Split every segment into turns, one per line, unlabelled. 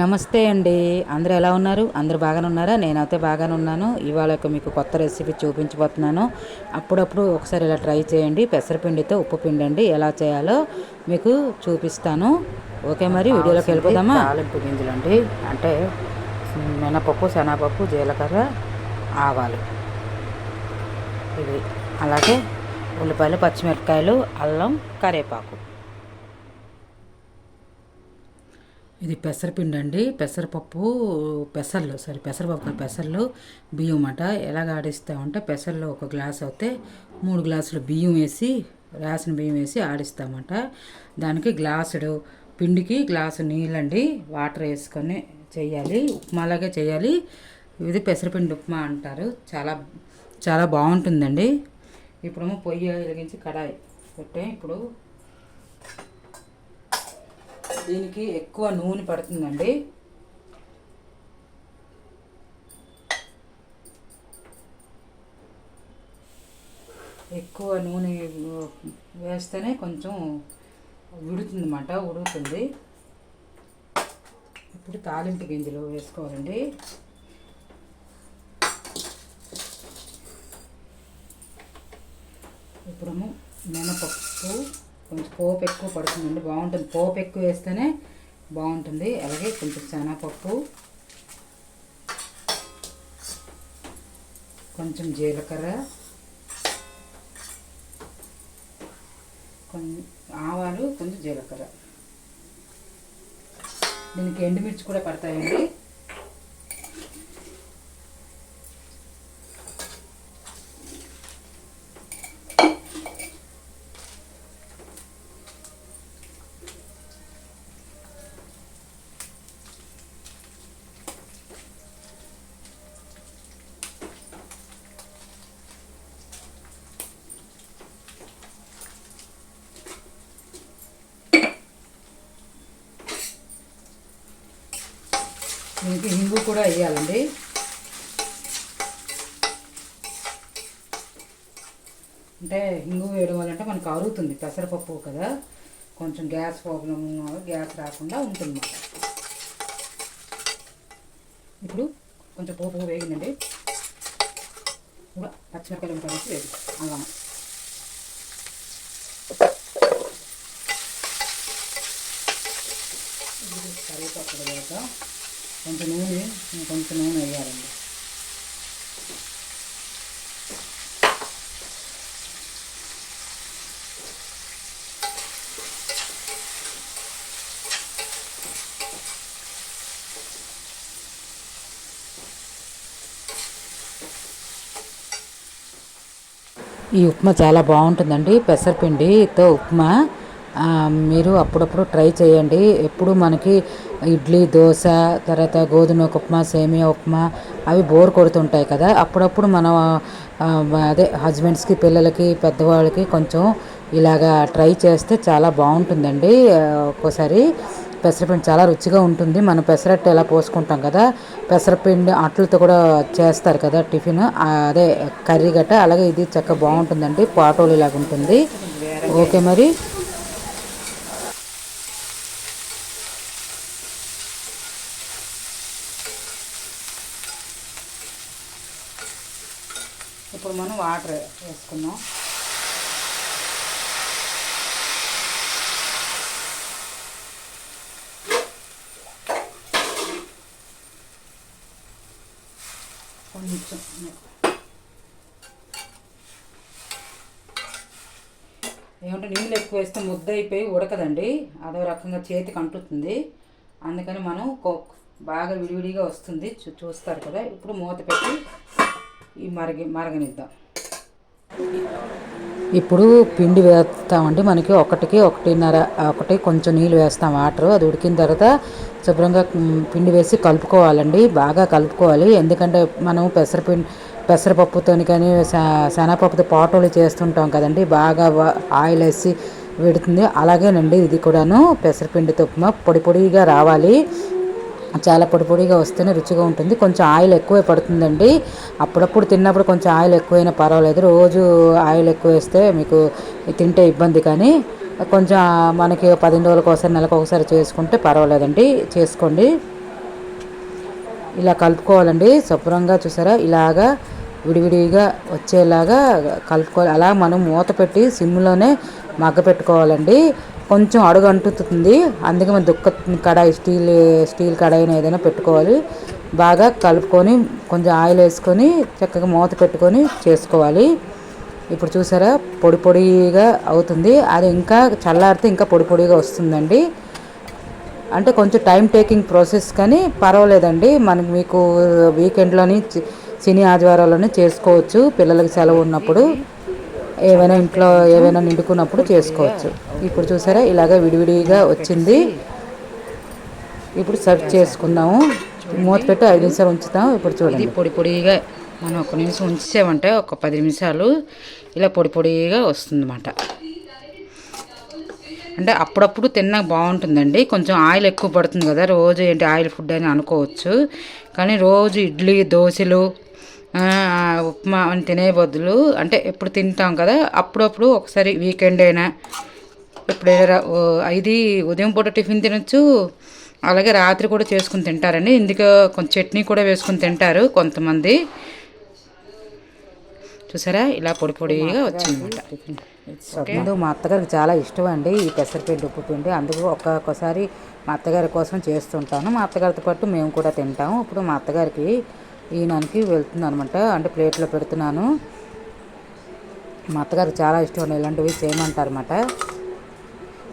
నమస్తే అండి. అందరూ ఎలా ఉన్నారు? అందరూ బాగానే ఉన్నారా? నేనైతే బాగానే ఉన్నాను. ఇవాళ మీకు కొత్త రెసిపీ చూపించబోతున్నాను. అప్పుడప్పుడు ఒకసారి ఇలా ట్రై చేయండి. పెసరపిండితో ఉప్పు పిండి అండి. ఎలా చేయాలో మీకు చూపిస్తాను. ఓకే మరి వీడియోలోకి వెళ్ళిపోదామా? తాలింపు గింజలు అండి. అంటే మినపప్పు శనగపప్పు జీలకర్ర ఆవాలు. ఇవి. అలాగే ఉల్లిపాయలు పచ్చిమిరపకాయలు అల్లం కరివేపాకు. ఇది పెసరపిండి అండి పెసరపప్పు పెసర్లు సారీ పెసరపప్పు పెసర్లు బియ్యం అట. ఎలాగ ఆడిస్తామంటే పెసర్లు ఒక గ్లాస్ అయితే మూడు గ్లాసులు బియ్యం వేసి రాసిన బియ్యం వేసి ఆడిస్తామట దానికి గ్లాసుడు పిండికి గ్లాసు నీళ్ళండి వాటర్ వేసుకొని చేయాలి ఉప్మాలాగే చేయాలి. ఇది పెసరపిండి ఉప్మా అంటారు. చాలా చాలా బాగుంటుందండి. ఇప్పుడు పొయ్యి వెలిగించి కడాయి పెట్టే ఇప్పుడు దీనికి ఎక్కువ నూనె పడుతుందండి. ఎక్కువ నూనె వేస్తేనే కొంచెం ఉడుతుందన్నమాట ఉడుకుతుంది. ఇప్పుడు తాలింపు గింజలు వేసుకోవాలండి. ఇప్పుడు మినపప్పు కొంచెం పోపు ఎక్కువ పడుతుందండి. బాగుంటుంది. పోపు ఎక్కువ వేస్తేనే బాగుంటుంది. అలాగే కొంచెం శనగపప్పు కొంచెం జీలకర్ర కొంచెం ఆవాలు కొంచెం జీలకర్ర. దీనికి ఎండుమిర్చి కూడా పడతాయండి. దీనికి హింగు కూడా వేయాలండి. అంటే హింగు వేయడం వల్ల అంటే మనకు అరుగుతుంది పెసరపప్పు కదా. కొంచెం గ్యాస్ ప్రాబ్లం గ్యాస్ రాకుండా ఉంటుంది ఇప్పుడు కొంచెం పోపు వేగిందండి. పచ్చిమిరపకాయలు కలిసి వేగి. అల్లం కరివేపాకు వేద్దాం. కొంత నూనె కొంత నూనె వేయాలండి. ఈ ఉప్మా చాలా బాగుంటుందండి. పెసరపిండితో ఉప్మా. మీరు అప్పుడప్పుడు ట్రై చేయండి. ఎప్పుడు మనకి ఇడ్లీ దోశ తర్వాత గోధుమ ఉప్మా సేమియా ఉప్మా అవి బోర్ కొడుతుంటాయి కదా. అప్పుడప్పుడు మనం అదే హస్బెండ్స్కి పిల్లలకి పెద్దవాళ్ళకి కొంచెం ఇలాగా ట్రై చేస్తే చాలా బాగుంటుందండి. ఒక్కోసారి పెసరపిండి చాలా రుచిగా ఉంటుంది. మనం పెసరట్టు ఎలా పోసుకుంటాం కదా పెసరపిండి అట్లతో కూడా చేస్తారు కదా టిఫిన్. అదే కర్రీ గట్ట అలాగే ఇది చక్కగా బాగుంటుందండి. పాటోలు ఇలాగ ఉంటుంది ఓకే మరి. ఇప్పుడు మనం వాటర్ వేసుకున్నాం కొంచెం ఏమంటే నీళ్ళు ఎక్కువ వేస్తే ముద్ద అయిపోయి ఉడకదండి. అదో రకంగా చేతికి అంటుతుంది. అందుకని మనం బాగా విడివిడిగా వస్తుంది. చూస్తారు కదా. ఇప్పుడు మూత పెట్టి ఈ మరగి మరగనిద్దాం. ఇప్పుడు పిండి వేస్తామండి. మనకి ఒకటికి ఒకటిన్నర ఒకటి కొంచెం నీళ్ళు వేస్తాం. వాటర్ అది ఉడికిన తర్వాత శుభ్రంగా పిండి వేసి కలుపుకోవాలండి. బాగా కలుపుకోవాలి. ఎందుకంటే మనం పెసరపిండి పెసరపప్పుతో కానీ శనగపప్పుతో పాటోలు చేస్తుంటాం కదండి. బాగా ఆయిల్ వేసి పెడుతుంది అలాగేనండి. ఇది కూడాను పెసరపిండితో పొడి పొడిగా రావాలి. చాలా పొడి పొడిగా వస్తేనే రుచిగా ఉంటుంది. కొంచెం ఆయిల్ ఎక్కువే పడుతుందండి. అప్పుడప్పుడు తిన్నప్పుడు కొంచెం ఆయిల్ ఎక్కువైనా పర్వాలేదు. రోజు ఆయిల్ ఎక్కువ వేస్తే మీకు తింటే ఇబ్బంది కానీ కొంచెం మనకి పదిహేను రోజులకు ఒకసారి నెలకు ఒకసారి చేసుకుంటే పర్వాలేదండి. చేసుకోండి. ఇలా కలుపుకోవాలండి. శుభ్రంగా చూసారా? ఇలాగా విడివిడిగా వచ్చేలాగా కలుపుకోవాలి. అలా మనం మూత పెట్టి సిమ్లోనే మగ్గ పెట్టుకోవాలండి. కొంచెం అడుగు అంటుతుంది. అందుకే మనం దుక్క కడాయి స్టీల్ స్టీల్ కడాయిని ఏదైనా పెట్టుకోవాలి. బాగా కలుపుకొని కొంచెం ఆయిల్ వేసుకొని చక్కగా మూత పెట్టుకొని చేసుకోవాలి. ఇప్పుడు చూసారా పొడి పొడిగా అవుతుంది. అది ఇంకా చల్లారితే ఇంకా పొడి పొడిగా వస్తుందండి. అంటే కొంచెం టైం టేకింగ్ ప్రాసెస్ కానీ పర్వాలేదండి. మనకి మీకు వీకెండ్లోని శని ఆదివారాల్లోనే చేసుకోవచ్చు. పిల్లలకి సెలవు ఉన్నప్పుడు. ఏవైనా ఇంట్లో ఏవైనా నిండుకున్నప్పుడు చేసుకోవచ్చు. ఇప్పుడు చూసారా ఇలాగ విడివిడిగా వచ్చింది. ఇప్పుడు సర్వ్ చేసుకుందాము. మూత పెట్టి ఐదు నిమిషాలు ఉంచుతాం ఇప్పుడు చూడండి. పొడి పొడిగా మనం ఒక నిమిషం ఉంచామంటే ఒక పది నిమిషాలు ఇలా పొడి పొడిగా వస్తుందన్నమాట. అంటే అప్పుడప్పుడు తిన్నా బాగుంటుందండి. కొంచెం ఆయిల్ ఎక్కువ పడుతుంది కదా రోజు ఏంటి ఆయిల్ ఫుడ్ అని అనుకోవచ్చు. కానీ రోజు ఇడ్లీ దోశలు ఉప్మా అని తినే బదులు అంటే ఎప్పుడు తింటాం కదా అప్పుడప్పుడు ఒకసారి వీకెండ్ అయినా ఎప్పుడైనా ఇది ఉదయం పూట టిఫిన్ తినొచ్చు అలాగే రాత్రి కూడా చేసుకుని తింటారండి. ఇందుకు కొంచెం చట్నీ కూడా వేసుకుని తింటారు కొంతమంది. చూసారా? ఇలా పొడి పొడిగా వచ్చిందన్నమాట. ముందు మా అత్తగారికి చాలా ఇష్టం అండి ఈ పెసరపిండి ఉప్పు పిండి. అందుకు ఒక్కొక్కసారి మా అత్తగారి కోసం చేస్తుంటాను. మా అత్తగారితో పాటు మేము కూడా తింటాము. ఇప్పుడు మా అత్తగారికి ఈయనకి వెళ్తుంది అనమాట అంటే ప్లేట్లో పెడుతున్నాను. మా అత్తగారికి చాలా ఇష్టం ఇలాంటివి చేయమంటారు అనమాట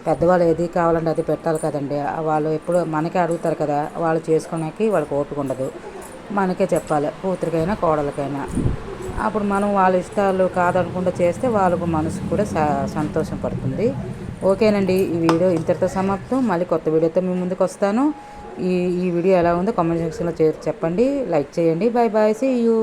పెద్దవాళ్ళు ఏది కావాలంటే అది పెట్టాలి కదండి. వాళ్ళు ఎప్పుడు మనకే అడుగుతారు కదా వాళ్ళు చేసుకోడానికి వాళ్ళకి ఓపిక ఉండదు. మనకే చెప్పాలి కూతురికైనా కోడలకైనా. అప్పుడు మనం వాళ్ళ ఇష్టాలు కాదనకుండా చేస్తే వాళ్ళకు మనసు కూడా సంతోషం పడుతుంది. ఓకేనండి ఈ వీడియో ఇంతటితో సమాప్తం. మళ్ళీ కొత్త వీడియోతో మీ ముందుకు వస్తాను. ఈ ఈ వీడియో ఎలా ఉందో కామెంట్ సెక్షన్లో చెప్పండి. లైక్ చేయండి. Bye bye see you